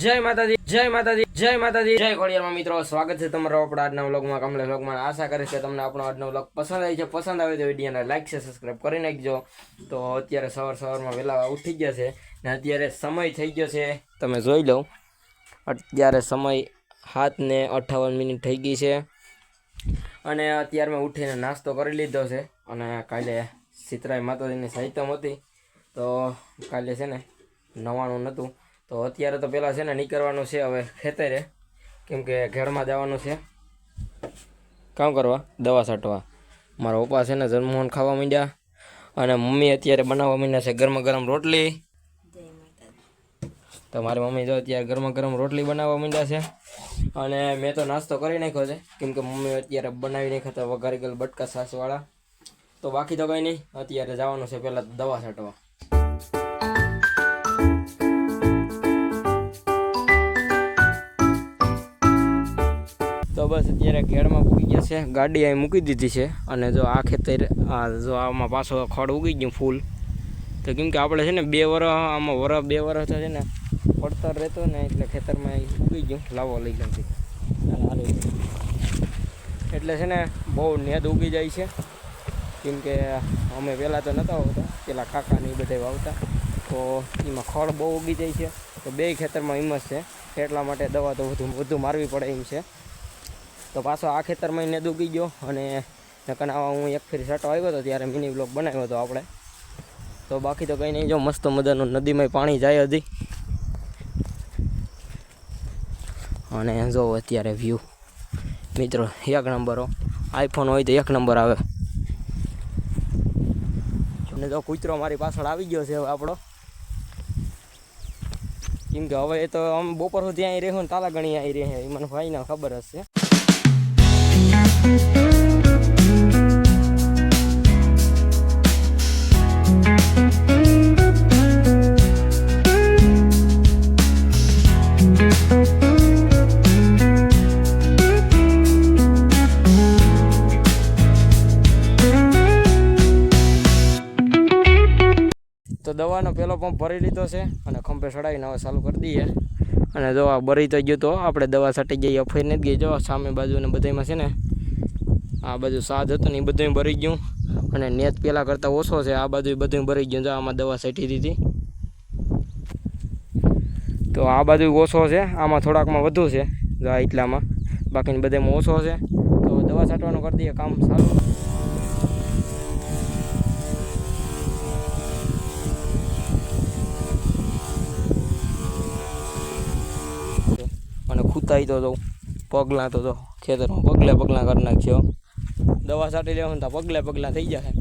જય માતાજી જય માતાજી જય માતાજી. જય ખોડિયારમાં મિત્રો, સ્વાગત છે તમારો આપણા આજના વ્લોગમાં, કમલે વ્લોગમાં. આશા કરીશ કે તમને આપણો આજનો વ્લોગ પસંદ આવી છે. પસંદ આવે તો વિડીયોને લાઈક છે સબસ્ક્રાઈબ કરી નાખજો. તો અત્યારે સવાર સવારમાં વહેલા ઉઠી ગયા છે ને અત્યારે સમય થઈ ગયો છે. તમે જોઈ લો, અત્યારે સમય સાત ને અઠ્ઠાવન મિનિટ થઈ ગઈ છે. અને અત્યારે મેં ઉઠીને નાસ્તો કરી લીધો છે. અને કાલે સિતરાય માતાજીની સાહિત્યમ હતી. તો કાલે છે ને નવાણું નહોતું તો અત્યારે તો પહેલાં છે ને નીકળવાનું છે હવે ખેતરે. કેમ કે ઘેરમાં જવાનું છે. કામ કરવા? દવા છાંટવા. મારા પપ્પા છે ને જન્મોહન ખાવા માંડ્યા અને મમ્મી અત્યારે બનાવવા માંડ્યા છે ગરમા ગરમ રોટલી. તો મારી મમ્મી જો અત્યારે ગરમા ગરમ રોટલી બનાવવા માંડ્યા છે. અને મેં તો નાસ્તો કરી નાખ્યો છે. કેમ કે મમ્મી અત્યારે બનાવી નાખ્યા હતા વઘારી ગયેલ બટકા સાસવાળા. તો બાકી તો કંઈ નહીં, અત્યારે જવાનું છે પહેલાં દવા છાંટવા. બસ અત્યારે ઘેડમાં ઉગી ગયા છે. ગાડી અહીં મૂકી દીધી છે અને જો આ ખેતર જો આમાં પાછો ખડ ઉગી ગયું ફૂલ. તો કેમ કે આપણે છે ને બે વરસ આમાં વરસ બે વરસ છે ને પડતર રહેતો ને એટલે ખેતરમાં ઉગી ગયું, લાવો લઈ ગમતી એટલે છે ને બહુ નેદ ઉગી જાય છે. કેમ કે અમે પહેલાં તો નહોતા આવતા, પેલા કાકા એ બધા વાવતા તો એમાં ખડ બહુ ઉગી જાય છે. તો બે ખેતરમાં હિંમત છે. એટલા માટે દવા તો વધુ વધુ મારવી પડે એમ છે. તો પાછો આ ખેતરમાં ઉગી ગયો અને નકર આવા હું એક ફેરી સાટો આવ્યો હતો ત્યારે મિની બ્લોક બનાવ્યો હતો આપણે. તો બાકી તો કંઈ નહીં જો મસ્ત મજાનું નદીમાં પાણી જાય હજી. અને જો અત્યારે વ્યૂ મિત્રો, એક નંબરો આઈફોન હોય તો એક નંબર આવે. અને જો કૂતરો મારી પાછળ આવી ગયો છે હવે આપણો. કેમ કે હવે તો આમ બપોર સુધી અહીં રહ્યો ને તાલા ગણી આવી રહે એ મને ભાઈને ખબર હશે. તો દવાનો પહેલો પંપ ભરી લીધો છે અને ખંભે ચડાવીને હવે ચાલુ કરી દઈએ. અને જો આ ભરી તો ગયું તો આપણે દવા છાંટી જઈએ, ફરીને નથી ગઈ જો સામે બાજુ અને બધામાં છે ને. આ બાજુ સાદ હતું ને એ બધું ભરી ગયું. અને નેત પહેલાં કરતાં ઓછો છે. આ બાજુ બધું ભરી ગયું. જો આમાં દવા છાંટી દીધી. તો આ બાજુ ઓછો છે. આમાં થોડાકમાં વધુ છે. જો આ એટલામાં. બાકીની બધામાં ઓછો છે. તો દવા છાંટવાનું કરી દઈએ. કામ સારું. અને ખૂતાઈ તો જો પગલાં તો જો ખેતરમાં પગલે પગલાં કરી નાખ્યો દવા છાંટી લેવાનું તો પગલે પગલાં થઈ જાય.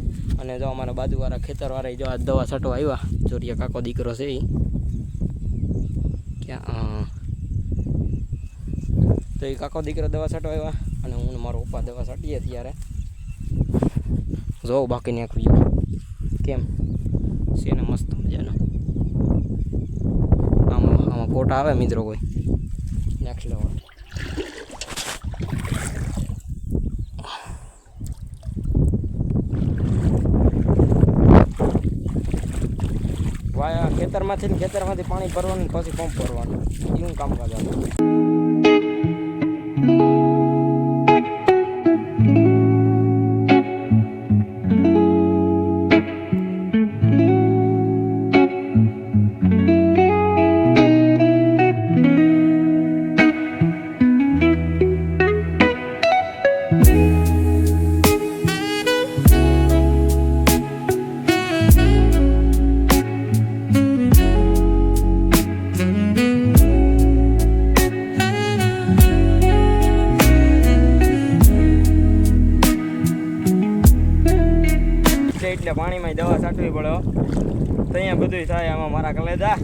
અને જો અમારા બાજુવાળા ખેતરવાળા જો આ દવા છાંટવા આવ્યા. ચોરિયા કાકો દીકરો છે એ. ક્યાં? તો એ કાકો દીકરો દવા છાંટવા આવ્યા અને હું મારો પપ્પા દવા છાંટીએ ત્યારે જોઉં બાકી નાખ્યું કેમ? છે ને મસ્ત મજાનો. આમાં આમાં ફોટા આવે મિત્રો કોઈ? નેક્સ્ટ લેવલ ખેતરમાંથી ખેતરમાંથી પાણી ભરવાનું પછી પંપ ભરવાનું. એવું કામકાજ આવે એટલે પાણીમાં દવા છાંટવી પડે. તો અહીંયા બધું થાય આમાં મારા કલેજા.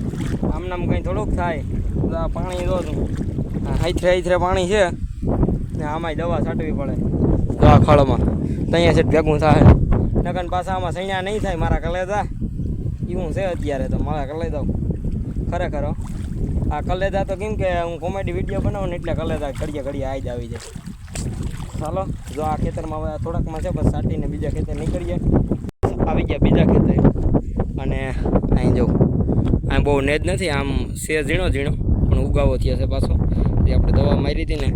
આમનામ કંઈ થોડુંક થાય. તો આ પાણી દો તું. હાઈથરે હાઈથરે પાણી છે. ને આમાંય દવા છાંટવી પડે. આ ખળમાં. તો અહીંયા છે ભેગું થાય. નકન પાછા આમાં સૈયા નહીં થાય મારા કલેજા. એવું છે અત્યારે તો મારા કલેજા ખરેખર. આ કલેજા તો કેમ કે હું કોમેડી વીડિયો બનાવું ને એટલે કલેજા ઘડીએ ઘડીએ આવી જ આવી જાય. ચાલો જો આ ખેતરમાં હવે થોડાકમાં છે બસ સાટીને બીજા ખેતર નીકળીએ. આવી ગયા બીજા ખેતરે અને અહીં જવું અહીં બહુ નેજ નથી, આમ શેર ઝીણો ઝીણો, પણ ઉગાવો થયા છે પાછો. જે આપણે દવા મારી હતી ને,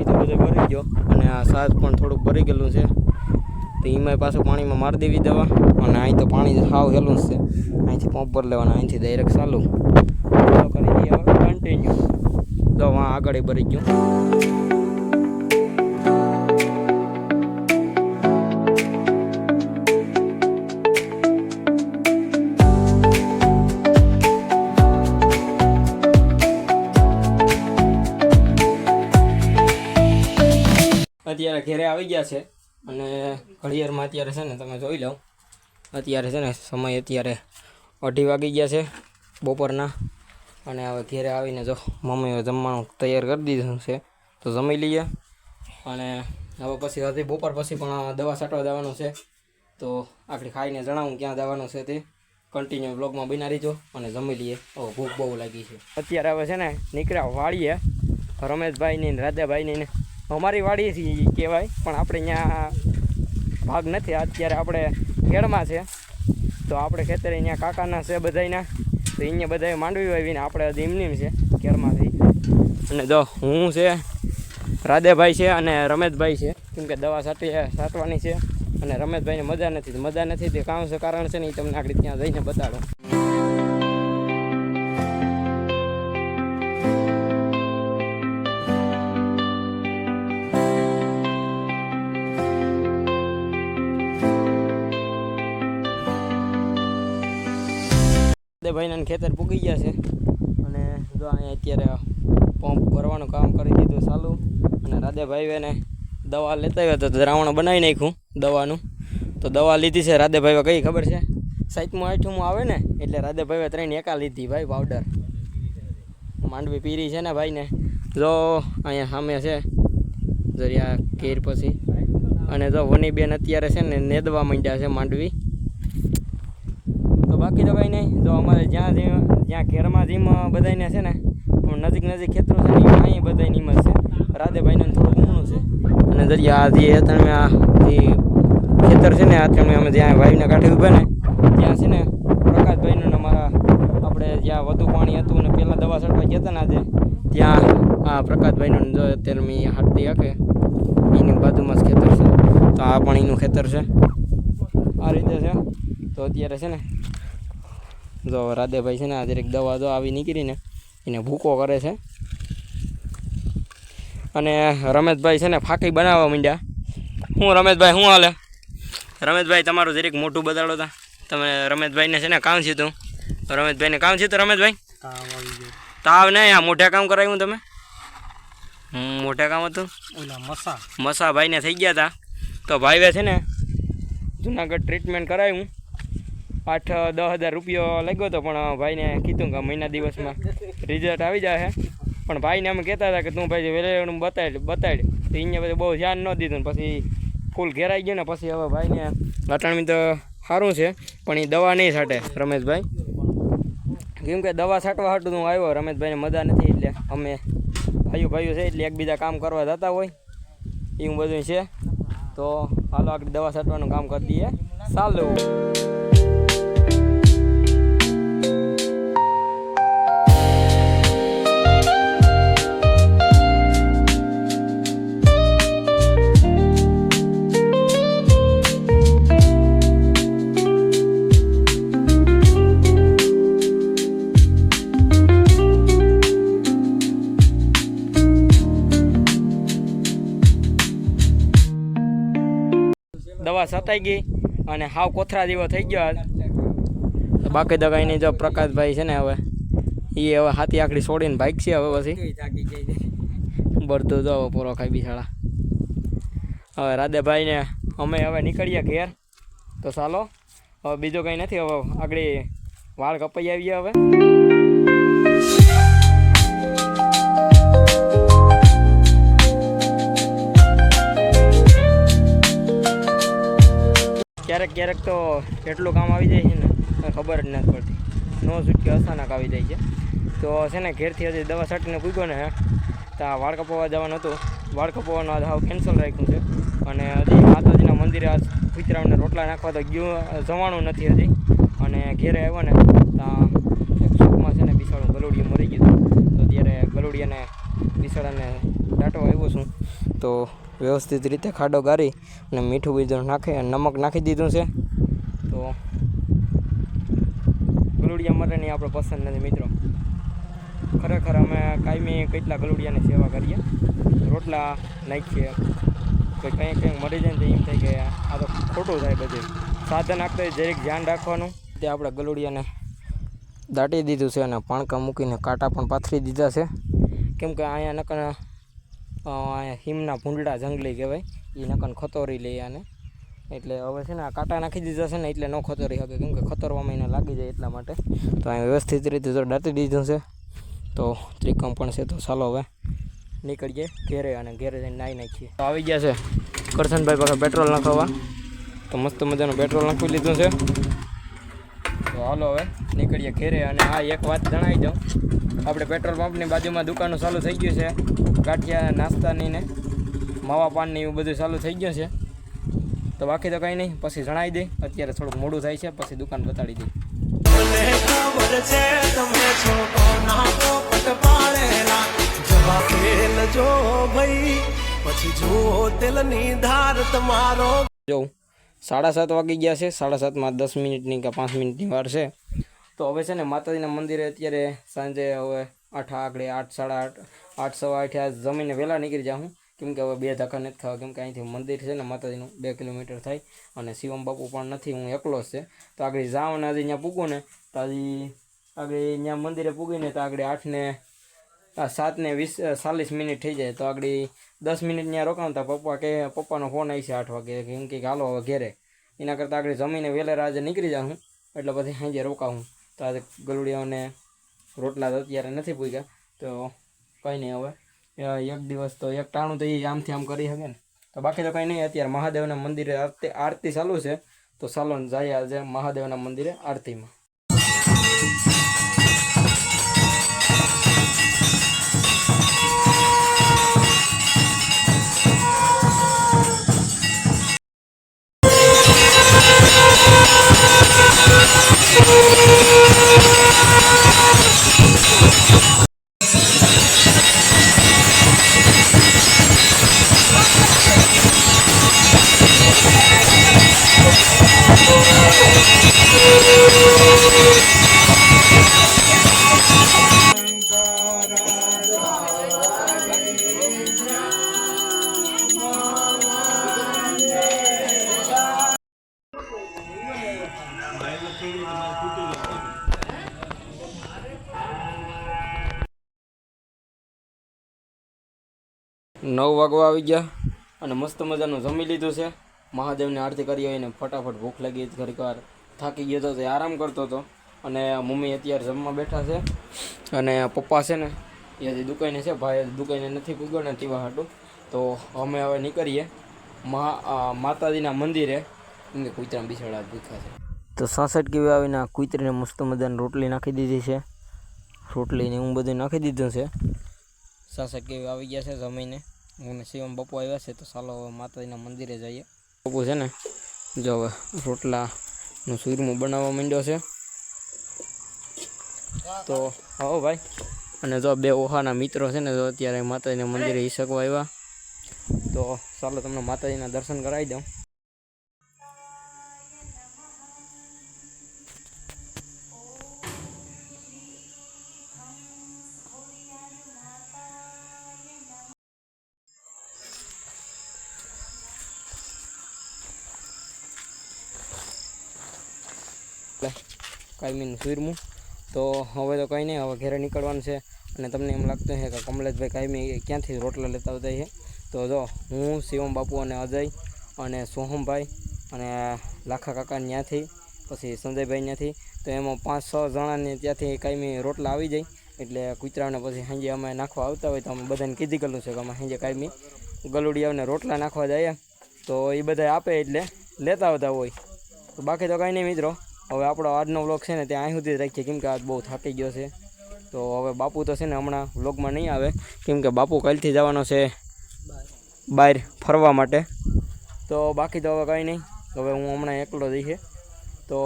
એ તો બધો ભરી ગયો. અને આ સાસ પણ થોડુંક ભરી ગયેલું છે. તો એમાંય પાછું પાણીમાં મારી દેવી દવા. અને અહીં તો પાણી સાવ હેલું જ છે. અહીંથી પંપ પર લેવાના, અહીંથી ડાયરેક્ટ ચાલુ. કરી દઈએ કન્ટિન્યુ તો વાં આગળ ભરી ગયું. અત્યારે ઘેરે આવી ગયા છે અને ઘડિયાળમાં અત્યારે છે ને તમે જોઈ લો અત્યારે છે ને સમય અત્યારે અઢી વાગી ગયા છે બપોરના. અને હવે ઘેરે આવીને જો મમ્મીઓ જમવાનું તૈયાર કરી દીધું છે તો જમી લઈએ. અને હવે પછી હજી બપોર પછી પણ દવા છાંટવા જવાનું છે. તો આપણે ખાઈને જણાવું ક્યાં જવાનું છે તે. કન્ટિન્યુ બ્લોગમાં બના રહીજો અને જમી લઈએ. હવે ભૂખ બહુ લાગી છે. અત્યારે હવે છે ને નીકળ્યા વાળીએ. રમેશભાઈની રાધાભાઈની ને અમારી વાડી જ કહેવાય, પણ આપણે અહીંયા ભાગ નથી. અત્યારે આપણે ખેડમાં છે. તો આપણે ખેતરે અહીંયા કાકાના છે બધાના તો અહીંયા બધાએ માંડવી વાવીને આપણે હજી એમની છે ખેડમાંથી અને જો હું છે, રાધેભાઈ છે અને રમેશભાઈ છે. કેમ કે દવા છાંટી સાટવાની છે. અને રમેશભાઈને મજા નથી. મજા નથી તે કામ છે કારણ છે ને એ તમને આગળ ત્યાં જઈને બતાડો. ભાઈના ખેતર પૂગી ગયા છે. અને જો અહીંયા અત્યારે પંપ ભરવાનું કામ કરી દીધું ચાલુ. અને રાધેભાઈ ને દવા લેતા આવ્યા તો દ્રાવણ બનાવી નાખ્યું દવાનું. તો દવા લીધી છે, રાધેભાઈ કઈ ખબર છે? સાઈટમાં આઠમું આવે ને, એટલે રાધેભાઈ ત્રણ એકા લીધી ભાઈ પાવડર માંડવી પીરી છે ને ભાઈને. જો અહીંયા સામે છે જરિયા કેર પછી. અને જો વનીબેન અત્યારે છે ને નેદવા માંડ્યા છે માંડવી. બાકી તો કંઈ નહીં. જો અમારે જ્યાં જે જ્યાં ઘેરમાં જીમ બધાને છે ને, પણ નજીક નજીક ખેતરો છે ને અહીં બધા નિમત છે. રાધેભાઈને થોડું ઊંડું છે. અને દરિયા જે તમે આ જે ખેતર છે ને તમે અમે જ્યાં વાયુના કાંઠે ઊભા ને, ત્યાં છે ને, પ્રકાશભાઈનું અમારા આપણે જ્યાં વધુ પાણી હતું ને, પહેલાં દવા છાંટવા ગયા હતા ને ત્યાં આ પ્રકાશભાઈનું જો અત્યારે મેં હાથથી હકે એની બાજુમાં જ ખેતર છે. તો આ પણ એનું ખેતર છે. આ રીતે છે. તો અત્યારે છે ને જો રાધેભાઈ છે ને આ દરેક દવા જો આવી નીકળીને એને ભૂકો કરે છે. અને રમેશભાઈ છે ને ફાકી બનાવવા માંડ્યા. હું રમેશભાઈ શું હાલે? રમેશભાઈ તમારું જરીક મોટું બતાડો તા. તમે રમેશભાઈને છે ને કામ છે તું રમેશભાઈને કામ છે તો રમેશભાઈ તાવ નહીં આ મોઢા કામ કરાવ્યું તમે? હમ મોઢા કામ હતું? ઓલા મસા. મસા ભાઈને થઈ ગયા હતા તો ભાઈએ છે ને જુનાગઢ ટ્રીટમેન્ટ કરાવ્યું આઠ દસ હજાર રૂપિયો લાગ્યો હતો પણ ભાઈને કીધું કે મહિના દિવસમાં રિઝલ્ટ આવી જાય પણ ભાઈને અમે કહેતા હતા કે તું ભાઈ વેલેનું બતાડ બતાડ. તો અહીંયા પછી બહુ ધ્યાન ન દીધું પછી ફૂલ ઘેરાઈ ગયું ને પછી હવે ભાઈને લટાણમી તો સારું છે, પણ એ દવા નહીં છાંટે રમેશભાઈ. કેમ કે દવા છાંટવા હાટું હું આવ્યો, રમેશભાઈને મજા નથી એટલે અમે ભાઈઓ ભાઈઓ છે એટલે એકબીજા કામ કરવા જતા હોય. એવું બધું છે. તો હાલો આગળ દવા છાંટવાનું કામ કરી દઈએ. ચાલો. દવા સતાઈ ગઈ અને હાવ કોથરા જેવો થઈ ગયો. બાકી તો કંઈ નહીં જો પ્રકાશભાઈ છે ને હવે એ હવે હાથી આકડી છોડીને ભાગ છે હવે પછી. બરતો જો પૂરો ખાઈ બિસાડા. હવે રાધેભાઈને અમે હવે નીકળીએ ઘેર. તો ચાલો હવે બીજો કંઈ નથી હવે આગળ વાળ કપાઈ આવીએ હવે. ક્યારેક ક્યારેક તો એટલું કામ આવી જાય છે ને ખબર જ નથી પડતી. નો છૂટકે અચાનક આવી જાય છે. તો છે ને, ઘેરથી હજી દવા છાંટીને પૂગ્યો ને, તો આ વાળ કપાવવા જવાનું હતું. વાળ કપાવવાનું આજ કેન્સલ રાખ્યું છે. અને હજી માતાજીના મંદિરે આ કુતરાઓને રોટલા નાખવા તો ગયું, જવાનું નથી હજી. અને ઘેરે આવ્યો ને એક છે ને, બિસાડું ગલુડિયું મરી ગયું તો ત્યારે ગલુડિયાને, બિસાડાને દાટવા આવ્યો છું. તો વ્યવસ્થિત રીતે ખાડો ગારી અને મીઠું બીજું નાખી અને નમક નાખી દીધું છે. તો ગલુડિયા નહીં આપણે પસંદ નથી મિત્રો. ખરેખર અમે કાયમી કેટલા ગલુડિયાની સેવા કરીએ. રોટલા નાખીએ. તો કંઈ કંઈક મરી જાય ને તો એમ થાય કે આ તો ખોટું થાય બધું. સાધન આપતા જરીક ધ્યાન રાખવાનું. તે આપણે ગલુડિયાને દાટી દીધું છે અને પાણકા મૂકીને કાંટા પણ પાથરી દીધા છે. કેમ કે અહીંયા અહીંયા હિમના ભૂંડડા જંગલી કહેવાય. એ નકન ખતોરી લઈ આને. એટલે હવે છે ને આ કાંટા નાખી દીધા છે ને એટલે ન ખતોરી શકે. કેમ કે ખતરવામાં એને લાગી જાય એટલા માટે. તો અહીં વ્યવસ્થિત રીતે જો દાટી દીધું છે. તો ત્રિકમ પણ છે તો ચાલો હવે નીકળીએ ઘેરે અને ઘેરે જઈને નાહી નાખીએ. તો આવી ગયા છે કરશનભાઈ પાસે પેટ્રોલ નાખવા. તો મસ્ત મજાનું પેટ્રોલ નાખી લીધું છે. તો હાલો હવે નીકળીએ ઘેરે અને આ એક વાત જણાવી દઉં. આપણે પેટ્રોલ પંપની બાજુમાં દુકાનો ચાલુ થઈ ગયું છે ગાંઠિયા નાસ્તાની ને માવા પાનની એવું બધું ચાલુ થઈ ગયું છે. તો બાકી તો કંઈ નહીં પછી જણાવી દે અત્યારે થોડુંક મોડું થાય છે પછી દુકાન બતાડી દે. જો પછી જો તેલની ધાર તમારો. જોઉં. સાડા સાત વાગી ગયા છે. સાડા સાતમાં દસ મિનિટની કે પાંચ મિનિટની વાર છે. તો હવે છે ને માતાજીના મંદિરે અત્યારે સાંજે હવે આઠ આગળ આઠ, સાડા આઠ આઠ, સવા આઠે આ જમીને વહેલા નીકળી જાઉં. કેમ કે હવે બે ધક્કા નથી ખાવા, કેમ કે અહીંથી મંદિર છે ને માતાજીનું બે કિલોમીટર થાય અને શિવમ બાપુ પણ નથી, હું એકલો જ છે. તો આગળ જાઉં ને આજે ત્યાં પૂગું ને, તો આજે આગળ ત્યાં મંદિરે પૂગીને તો આગળ આઠને આ સાત વીસ ચાલીસ મિનિટ થઈ જાય. તો આગળ દસ મિનિટ ત્યાં રોકાવતા પપ્પા કે, પપ્પાનો ફોન આવી છે આઠ વાગે. કેમ કે હાલો હવે ઘેરે. એના કરતાં આગળ જમીને વહેલા આજે નીકળી જાઉં એટલે પછી સાંજે રોકાવું તો આજે ગલુડિયાઓને રોટલા તો અત્યારે નથી પૂગ્યા. તો કંઈ નહીં હવે. એક દિવસ તો એક ટાણું તો એ આમથી આમ કરી શકે ને. તો બાકી તો કંઈ નહીં. અત્યારે મહાદેવના મંદિરે આરતી આરતી ચાલુ છે. તો ચાલો જઈએ આજે મહાદેવના મંદિરે આરતીમાં. નવ વાગવા આવી ગયા અને મસ્ત મજાનું જમી લીધું છે. મહાદેવની આરતી કરી હોય ને ફટાફટ ભૂખ લાગી ઘડીક વાર થાકી ગયો હતો, તે આરામ કરતો હતો. અને મમ્મી અત્યારે જમવા બેઠા છે. અને પપ્પા છે ને, એ હજી દુકાને છે, ભાઈ દુકાને નથી પૂગ્યો ટીવા હાટું. તો અમે હવે નીકળીએ મહા માતાજીના મંદિરે. એમ કે કુતરા બિછાડા ભૂખ્યા છે. તો સાસઠ કેવી આવીને કૂતરીને મસ્ત મજાની રોટલી નાખી દીધી છે. રોટલીને હું બધું નાખી દીધું છે. સાસઠ કેવી આવી ગયા છે જમીને? હું શિવમ બપુ આવ્યા છે, તો ચાલો હવે માતાજીના મંદિરે જઈએ. બપુ છે ને, જો હવે રોટલાનું સૂરમું બનાવવા માંડ્યો છે. તો આવો ભાઈ. અને જો બે ઓહાના મિત્રો છે ને તો અત્યારે માતાજીના મંદિરે હિસકવા આવ્યા. તો ચાલો તમને માતાજીના દર્શન કરાવી દઉં. કાયમીનું સુરમું તો હવે તો કંઈ નહીં, હવે ઘરે નીકળવાનું છે. અને તમને એમ લાગતું છે કે કમલેશભાઈ કાયમી ક્યાંથી રોટલા લેતા આવતા છે. તો જો, હું, શિવમ બાપુ અને અજય અને સોહમભાઈ અને લાખા કાકા ત્યાંથી પછી સંજયભાઈ ત્યાંથી તો એમાં પાંચ, છ જણાને ત્યાંથી કાયમી રોટલા આવી જાય. એટલે કૂતરાને પછી સાંજે અમે નાખવા આવતા હોય તો અમે બધાને કીધી ગયેલું છે કે અમે સાંજે કાયમી ગલુડિયાઓને રોટલા નાખવા જઈએ તો એ બધા આપે એટલે લેતા આવતા હોય. તો બાકી તો કાંઈ નહીં મિત્રો. હવે આપણો આજનો વ્લોગ છે ને ત્યાં અહીં સુધી જ રાખીએ. કેમ કે આજ બહુ થાકી ગયો છે. તો હવે બાપુ તો છે ને હમણાં વ્લોગમાં નહીં આવે. કેમ કે બાપુ કાલથી જવાનો છે બહાર ફરવા માટે. તો બાકી તો હવે કંઈ નહીં. હવે હું હમણાં એકલો જઈએ તો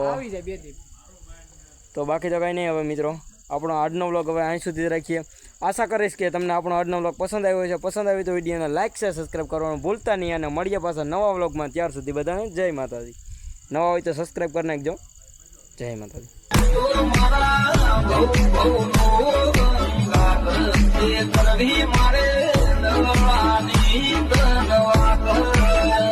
તો બાકી તો કંઈ નહીં હવે મિત્રો. આપણો આજનો વ્લોગ હવે અહીં સુધી રાખીએ. આશા કરીશ કે તમને આપણો આજનો વ્લોગ પસંદ આવ્યો છે પસંદ આવ્યો તો વિડીયોને લાઇક છે સબસ્ક્રાઈબ કરવાનું ભૂલતા નહીં. અને મળીએ પાછા નવા વ્લોગમાં ત્યાર સુધી બધાને જય માતાજી. નવા હોય તો સબસ્ક્રાઈબ કરી નાખજો. જય માતાજી.